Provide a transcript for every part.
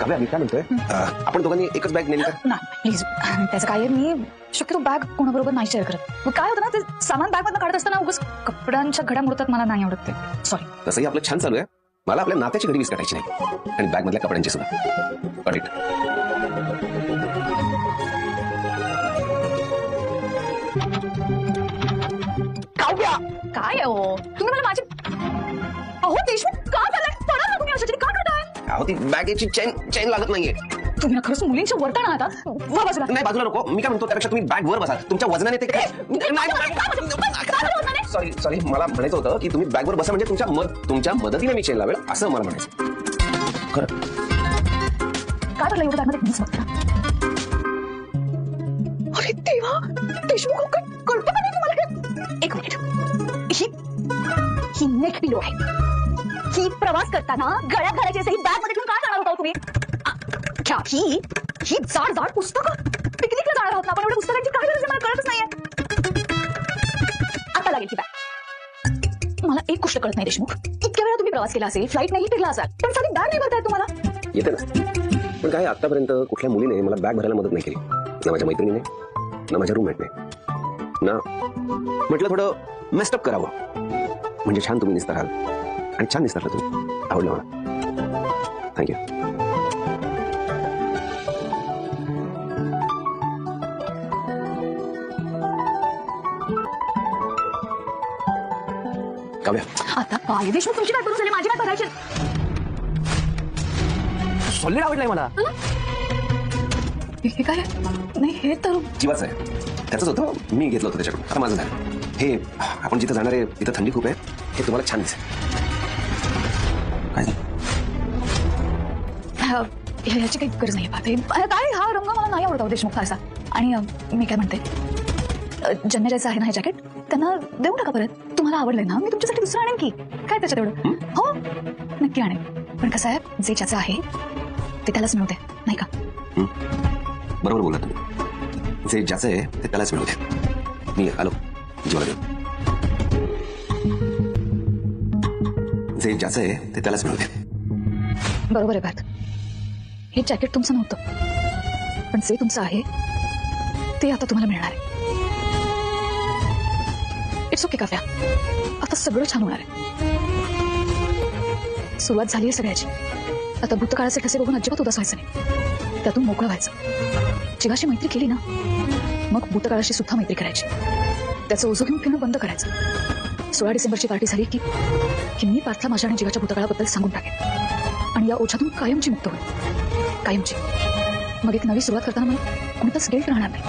काव्या मी काय म्हणतोय? अं, आपण दोघांनी एकच बॅग नेली का? नाही प्लीज त्याचं काय आहे, मी शक्यतो बॅग कोणाबरोबर नाही शेअर करत. मग काय होतं ना ते सामान बॅग मधनं काढत असताना उगाच कपड्यांच्या घड्या मुडतात मला नाही आवडत ते. सॉरी तसंही आपलं छान चालू आहे. मला आपल्या नात्याची घडी वीस काढायची नाही. आणि बॅग मधल्या कपड्यांची सुद्धा. काय आहे हो? तुम्ही मला माझी अहो देशमुख का करताय पडा ना तुम्ही अशासाठी का करताय? अहो ती बॅगेची चेन चेन लागत नाहीये. तुम्ही ना खरंच मुलींच्या वरता ना आता बाजूला नाही बाजूला नको. मी काय म्हणतो त्यापेक्षा तुम्ही बॅग वर बसा. तुमच्या वजनाने ते सॉरी सॉरी मला म्हणायचं होतं की तुम्ही बॅग वर बसा म्हणजे तुमच्या मद तुमच्या मदतीने मी चेन लावेल असं मला म्हणायचं. खरं. काय भरलं एवढं बॅगमध्ये बघा अरे देवा! देशमुख अहो, ही ही नेक पिलो आहे ही प्रवास करताना गळ्यात ही बॅग मध्ये ठेवून काय जाणार होता तुम्ही? आ, ही ही जाड जाड पुस्तकं पिकनिकला जाणार आहोत ना आपण एवढ्या पुस्तकांची काय गरज मला कळतच नाहीये आता लागेल ही बॅग मला एक गोष्ट कळत नाही देशमुख। इतक्या वेळा तुम्ही प्रवास केला असेल फ्लाईट नाही फिरला असाल पण साधी बॅग नाही भरताय तुम्हाला। येते ना. पण काय आतापर्यंत कुठल्या मुलीने मला बॅग भरायला मदत नाही केली. ना माझ्या मैत्रिणीने ना माझ्या रूममेटने ना। म्हटलं थोडं मेस्टअप करावं. म्हणजे छान तुम्ही दिसता राहाल आणि छान दिसता तुम्ही. आवडलं मला. Thank you Kavya. आता काय देशमुख तुमची काय करून झाली माझी काय करायची सॉलिड आवडलाय मला? हे काय नाही हे तर जीवाचं आहे त्याचंच होतं मी घेतलं होतं त्याच्याकडून. आता माझं झालं. हे आपण जिथं जाणार आहे तिथं थंडी खूप आहे. हे तुम्हाला छान दिसेल. काय झालं? ह्या- ह्याची काही गरज नाही पाहते. काय? हा रंग मला नाही आवडतो देशमुख असा. आणि अ, मी काय म्हणते? अ, ज्यांना ज्याचं आहे ना हे जॅकेट त्यांना देऊ नका परत. तुम्हाला आवडलंय ना मी तुमच्यासाठी दुसरं आणेन की? काय त्याच्यात एवढं? हो? नक्की आणेन. पण कसं आहे जे ज्याचं आहे ते त्यालाच मिळते नाही का? हं? बरोबर बोला तुम्ही जे ज्याचं आहे ते त्यालाच मिळू दे मी आलो जीवाला देऊ जे ज्याचं आहे ते त्यालाच मिळू दे बरोबर आहे पार्थ हे जॅकेट तुमचं नव्हतं पण जे तुमचं आहे ते आता तुम्हाला मिळणार आहे इट्स ओके काव्या। आता सगळं छान होणार आहे। सुरुवात झाली आहे सगळ्याची. आता भूतकाळाचे ठसे बघून अजिबात उदास व्हायचं नाही. त्यातून मोकळं व्हायचं. जीवाशी मैत्री केली ना मग भूतकाळाशी सुद्धा मैत्री करायची. त्याचं ओझं घेऊन फिरणं बंद करायचं. सोळा डिसेंबरची पार्टी झाली की की मी पार्थला माझ्या आणि जीवाच्या भूतकाळाबद्दल सांगून टाकेन. आणि या ओझ्यातून कायमची मुक्त होईल. कायमची. मग एक नवी सुरुवात करताना मला कोणताच गिल्ट राहणार नाही.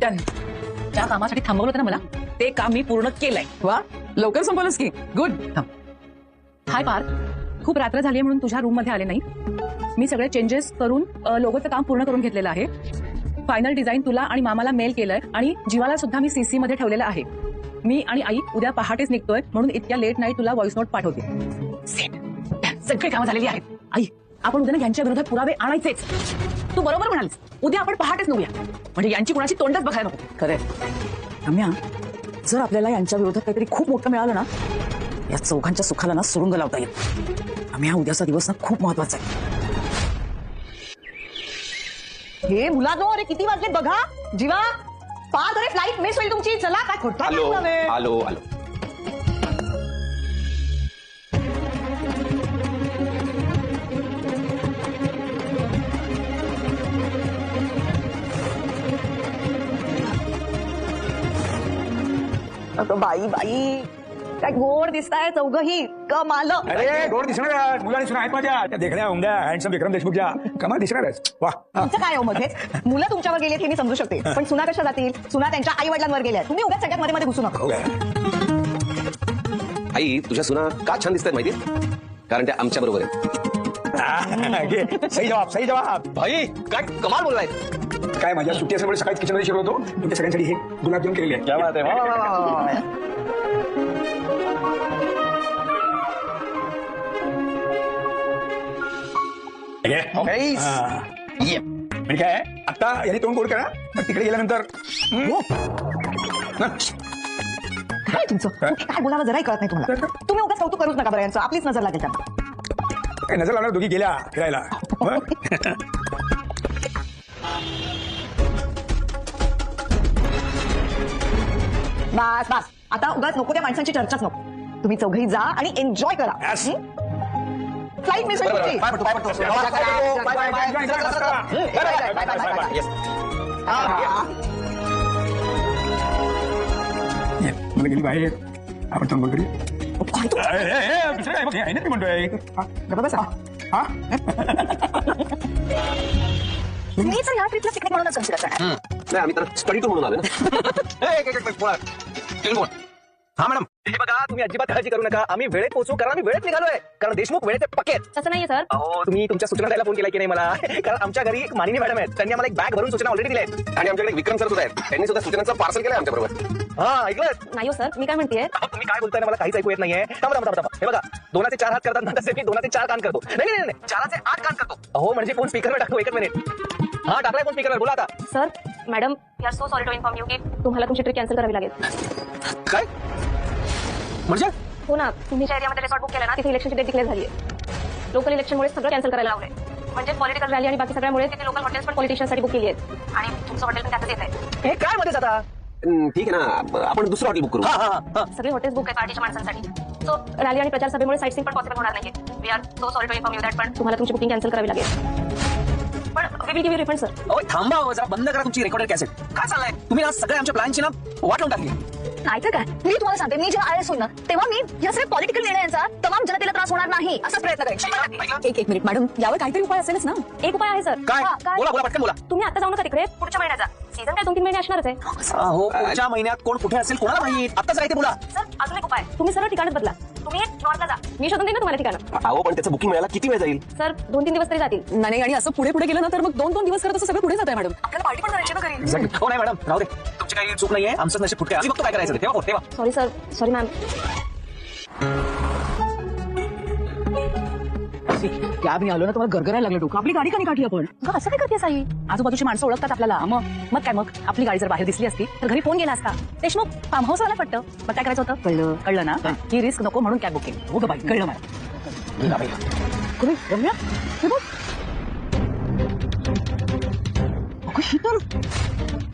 डन ज्या कामासाठी थांबवलं होतं ना मला ते काम मी पूर्ण केलंय. वा लवकर संपवलंस की. Good hi Parth. खूप रात्र झाली म्हणून तुझ्या रूममध्ये आले नाही. मी सगळे चेंजेस करून लोगोचं काम पूर्ण करून घेतलेलं आहे. फायनल डिझाईन तुला आणि मामाला मेल केलंय आणि जीवाला सुद्धा मी सीसी मध्ये ठेवलेलं आहे. मी आणि आई उद्या पहाटेच निघतोय म्हणून इतक्या लेट नाईट तुला व्हॉइस नोट पाठवते. सगळी कामं झालेली आहेत. आई आपण उद्या ना यांच्या विरोधात पुरावे आणायचेच. तू बरोबर म्हणालीस. उद्या आपण पहाटेच नव्हया म्हणजे यांची कुणाची तोंडच बघायला नको. खरे रम्या जर आपल्याला यांच्या विरोधात काहीतरी खूप मोठं मिळालं ना या चौघांच्या सुखाला ना सुरुंग लावता येईल. रम्या उद्याचा दिवस ना खूप महत्वाचा आहे. हे मुलांनो अरे किती वाजले बघा. जीवा पाच अरे फ्लाईट मिस होईल तुमची. चला काय खोटं आलो आलो आलो अगं बाई बाई. काय गोड दिसताय चौघही? कमाल. अरे गोड दिसणार आहे. मुलं दिसणार आहेत माझ्या त्या देखण्या उमद्या हँडसम विक्रम देशमुखच्या कमाल दिसणार वा. हा. तुमचं काय हो मध्ये मुलं तुमच्यावर गेली हे मी समजू शकते. पण सुना कशा जातील? सुना त्यांच्या आई वडिलांवर गेल्या तुम्ही उगाच सगळ्यात मध्ये मध्ये घुसू नका. हो. काय? आई तुझ्या सुना का छान दिसतात माहिती? कारण त्या आमच्या बरोबर आहेत. हा, घे. सही जवाब सही जवाब. भाई काय कमाल बोललाय काय माझ्या सुट्टी असल्यामुळे सकाळी किचनमध्ये शिकवतो तुमच्या सगळ्यांसाठी हे गुलाबजाम केलेले आहे. हा. म्हणजे काय? आता याने तोंड गोड करा. मग तिकडे गेल्यानंतर. हम्म, काय तुमचं? काय बोलावं जराही कळत नाही तुम्हाला. तुम्ही उगाच कौतुक करूच नका बरं यांचं. आपलीच नजर लागेल त्यांना. काय नजर लावणार? दोघी गेल्या फिरायला? बस बस. आता उगाच नको त्या माणसांची चर्चाच नको. तुम्ही चौघही जा आणि एन्जॉय करा. Yes. मिस होईल तुमची. पाय पडतो पाय पडतो bye, bye, bye, bye, bye, bye, bye. Bye, bye, bye, bye, bye, bye. Yes. हा, हा. ये, मला गेली बाहेर आपण तोंड गोड करू काय तू? ए, ए, ए, दुसरं काय बघ, हे नाही मी म्हणतोय हा, गप्पा बसा. हा मी तर या ट्रिपला पिकनिक म्हणूनच कन्सिडर करणार नाही आम्ही तर स्टडी टूर म्हणून आलो ना हा मॅडम। हे बघा तुम्ही अजिबात काळजी करू नका. आम्ही वेळेत पोहोचू कारण आम्ही वेळेत निघालोय. कारण देशमुख आहेत. नाहीये सर. अहो तुम्ही तुमच्या सूचना द्यायला फ़ोन केला की नाही मला? कारण आमच्या घरी एक मानिनी मॅडम आहेत. त्यांनी आम्हाला एक बॅग भरून सूचना ऑलरेडी दिल्या आहेत आणि आमच्याकडे विक्रम सर सुद्धा आहेत. त्यांनी सुद्धा सूचनांचं पार्सल केलं आमच्या बरोबर. हा ऐकलं नाही हो सर. मी काय म्हणतेय? तुम्ही काय बोलताय ना मला काहीच ऐकू येत नाहीये. थांबा थांबा थांबा हे बघा दोनाचे चार हात करतात ना मी दोनाचे चार कान करतो. नाही नाही नाही चाराचे आठ कान करतो. अहो म्हणजे फ़ोन स्पीकरवर टाकतो एकच मिनिट हा टाकलाय फ़ोन स्पीकरवर बोला आता. Sir madam we are so sorry to inform you की तुम्हाला तुमची ट्रिप कॅन्सल करावी लागेल. काय? म्हणजे हो ना तुम्ही ज्या एरियामध्ये रिसॉर्ट बुक केलं ना तिथे इलेक्शनची डेट डिक्लेअर झाली आहे लोकल इलेक्शनमुळे सगळं कॅन्सल करायला लावलंय. म्हणजे पॉलिटिकल रॅली आणि बाकी सगळ्यामुळे तिथे लोकल हॉटेल्स पण पॉलिटिशियनसाठी बुक केली आहेत आणि तुमचं हॉटेल पण त्यातच येत आहे. हे काय मध्येच आता? हम्म, ठीक आहे ना. आपण दुसरं हॉटेल बुक करू. सगळे हॉटेल्स बुक आहे पार्टीच्या माणसांसाठी. सो रॅली आणि प्रचार सभेमुळे साईट पण पॉसिबल होणार नाहीये. We are so sorry to inform you that पण तुम्हाला तुमची बुकिंग कॅन्सल करावी लागेल. पण we will give you refund sir थांबा जरा बंद करा तुमची रेकॉर्डेड कॅसेट काय चाललंय? तुम्ही आज सगळ्या आमच्या प्लॅनची ना वाट लावून टाकली. नाहीतर काय मी तुम्हाला सांगते मी जेव्हा आय एस होईल ना तेव्हा मी या सगळ्या पॉलिटिकल निर्णयांचा तमाम जनतेला त्रास होणार नाही असा प्रयत्न करेन. एक एक मिनिट मॅडम. यावर काहीतरी उपाय असेलच ना. एक उपाय आहे सर. काय? हा, बोला बोला पटकन बोला. तुम्ही आता जाऊ नका तिकडे. पुढच्या महिन्याचा सीझन काय दोन तीन महिने असणारच आहे. हो पुढच्या महिन्यात कोण कुठे असेल कोणाला माहित? आताच काय ते बोला. सर अजून एक उपाय. तुम्ही सरळ ठिकाणच बदला. तुम्ही नॉर्थला जा. मी शोधून देईन ना तुम्हाला ठिकाण. अहो पण त्याचं बुकिंग मिळायला किती वेळ जाईल? सर दोन तीन दिवस तरी जातील. नाही आणि असं पुढे पुढे गेलं ना तर मग दोन दोन दिवस करत असं सगळं पुढे जात आहे मॅडम आपल्याला पार्टी पण करायची ना घरी. हो नाही मॅडम राहू दे. तुमची काही चूक नाहीये. आमचं नशीब फुटके आम्ही बघतो काय करायचं ते. तेव्हा तेव्हा sorry sir sorry ma'am cab आलो ना तुम्हाला गरगरायला लागलं डोकं. आपली गाडी का नाही काढली आपण? असं काय करते साई आजूबाजूची माणसं ओळखतात आपल्याला. मग? मग काय मग? आपली गाडी जर बाहेर दिसली असती तर घरी फ़ोन गेला असता. देशमुख फार्म हाऊस वाला पट्ट मग काय करायचं होतं? कळलं. कळलं ना? ही. रिस्क नको म्हणून कॅब बुक केली हो गं बाई कळलं मला? रम्या? हे बघ. तर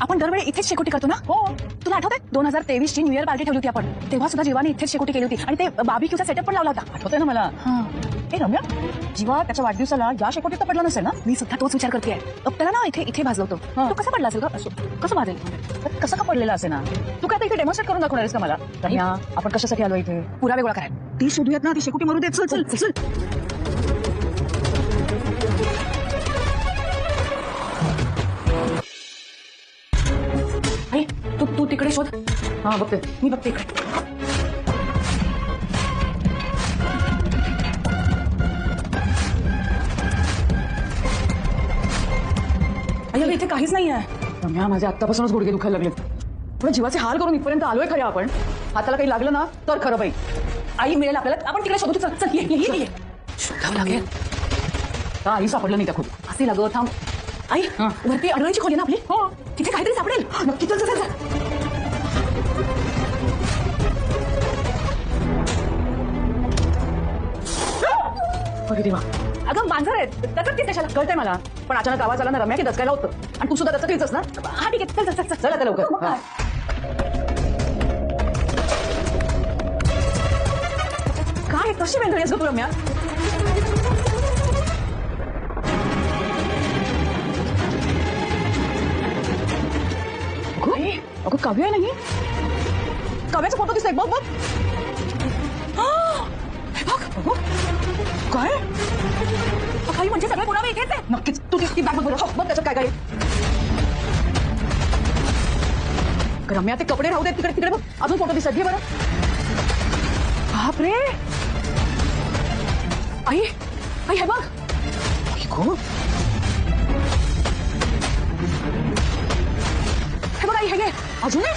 आपण दरवेळी इथेच शेकोटी करतो ना? हो. तुला आठवतंय? दोन हज़ार तेवीस ची न्यू इयर पार्टी ठेवली होती आपण. तेव्हा सुद्धा जीवाने इथेच शेकोटी केली होती. आणि ते बाबीक्यूचा सेटअप पण लावला होता. आठवतंय ना मला? हे. रम्या जीवा त्याच्या वाढदिवसाला या शेकोटीत तर पडला नसेल ना? मी सुद्धा तोच विचार करते त्याला ना इथे इथे भाजलं होतं. तो कसा पडला असेल का असो कसं भाजेल? कसं का पडलेला असेल ना? तू काय आता इथे डेमॉन्स्ट्रेट करून दाखवणार का मला? रम्या आपण कशासाठी आलो इथे? पुरावे गोळा करायला. ती शोधूयात ना ती शेकोटी मरू देत. चल चल चल. हा मी बघते इकडे अय्या इथे काहीच नाही आहे रम्या माझे आत्तापासूनच गुडघे दुखायला लागलेत पण जीवाचे हाल करून इथपर्यंत आलोय खरे आपण हाताला काही लागलं ना तर खरं बाई आई मिळेल आपल्याला आपण तिकडे शोधू चल चल ये ये, ये। ये शोधावं लागेल का आई सापडलं नाही त्या खूप असे लागत थांब आई वरती अडवायची खोली ना आपली हो। तिथे काहीतरी सापडेल? नक्की चल चल चल। अरे देवा अगं मांजर आहेत. ती कशाला? कळतंय मला. पण अचानक आवाज आला ना रम्या की दचकायला होतं. आणि तू सुद्धा दचकायचंच ना? हा ठीक आहे. चल चल चल चल. आता लवकर. हा. काय कशी वेंधळी आहेस गं तू रम्या? अगं, अगं काव्य आहे नाही काव्याचा फोटो दिसतोय बघ बघ. काही म्हणजे सगळे पुरावे इथेच आहे नक्कीच तू ती बॅग बघ बरं. बघ त्याच्यात काय काय. रम्या ते कपडे राहू दे तिकडे तिकडे बघ अजून फ़ोटो दिसत घे बरं बापरे आई आई हे बघ हे बघ आई हे अजून आहे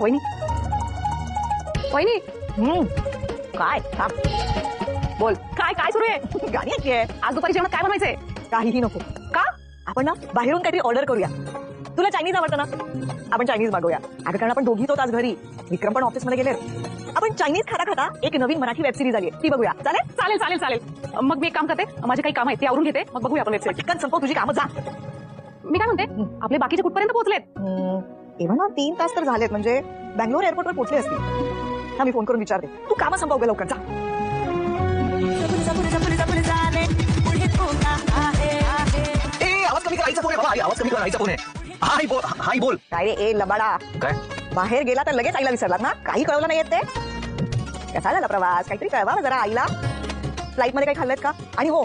वहिनी वहिनी. काय? थांब. बोल. काय काय सुरू आहे? ऐकी आहे. आज दुपारी जेवणात काय बनवायचंय? काहीही नको. का? आपण ना बाहेरून काहीतरी ऑर्डर करूया. तुला चायनीज आवडतं ना? आपण चायनीज मागवूया. अगं कारण आपण दोघीच होत आज घरी. विक्रम पण ऑफिसमध्ये गेले आपण चायनीज खाता खाता एक नवीन मराठी वेब सिरीज आली आहे. ती बघूया. चालेल? चालेल चालेल चालेल. मग मी एक काम करते. माझे काही काम आहेत ते आवरून घेते. मग बघूया आपण वेबसाईट पटकन संपव तुझी कामं जा. मी काय म्हणते? आपले बाकीचे कुठपर्यंत पोहोचलेत? एव्हा ना तीन तास तर झालेत. म्हणजे बँगलोर एअरपोर्टवर पोहोचले असतील. हा मी फोन करून विचारते. तू कामं संपव गे लवकर जा. ए आवाज कमी कर आईचा फोन आहे. आवाज कमी फोन आहे. हा आई बोल हा आई बोल. काय रे ए लबाडा. काय? बाहेर गेला तर लगेच आईला विसरलात ना? काही कळवलं नाही येत ते? कसा झाला प्रवास? काहीतरी कळवा जरा आईला. फ्लाईटमध्ये काही खाल्लेत का? आणि हो